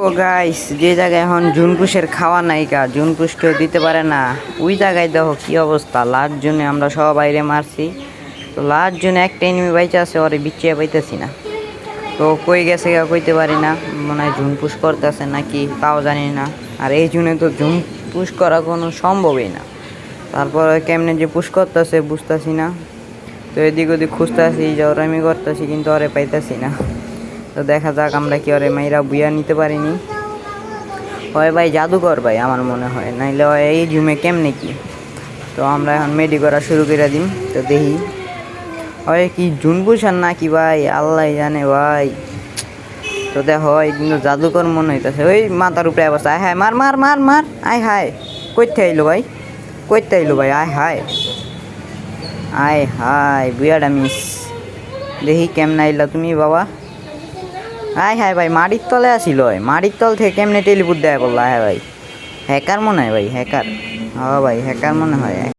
ও guys যে জায়গায় এখন জুনপুষের খাওয়া নাই কা জুনপুষ কেউ দিতে পারে না। ওই জায়গায় দেখো কি অবস্থা। লাস্ট জন্য আমরা সব বাইরে মারছি। তো লাস্ট জন্য একটা এনিমি বাইচে আছে, ওরে বিচিয়ে পাইতেছি না। তো কই গেছে গা কইতে পারি না। মনে হয় ঝুন পুষ করতেছে নাকি, তাও জানি না। আর এই জুনে তো ঝুন পুষ করা কোনো সম্ভবই না। তারপর কেমনে যে পুষ করতেছে বুঝতেছি না। তো এদিক ওদিক খুঁজতেছি জরামি করতেছি, কিন্তু ওরে পাইতেছি না। তো দেখা যাক আমরা কি ওরে মাইরা বুয়া নিতে পারিনি। হয় ভাই জাদুকর ভাই, আমার মনে হয়। নাইলে এই জুমে কেমনে কি? তো আমরা এখন মেডি করা শুরু করে দিম। তো দেখি। হয় কি জুনপুষার না কি ভাই? আল্লাহ জানে ভাই। তো দেখো কিন্তু জাদুকর মনে হইতেছে। ওই মাথার উপরে অবস্থা। আয় হায়, মার মার মার মার। আয় হায়। কইতে আইলো ভাই? কইতে আইলো ভাই, আয় হায়। আয় হায় বুয়াটা মিস। দেখি কেমনে আইলা তুমি বাবা। আয় হ্যাঁ ভাই, মাটির তলে আসিল মাড়ির তল থেকে এমনি টেলিপুট দেয় বলল হ্যাঁ ভাই। হ্যাকার মনে হয় ভাই, হ্যাকার। হ্যাঁ ভাই, হ্যাকার মনে হয়।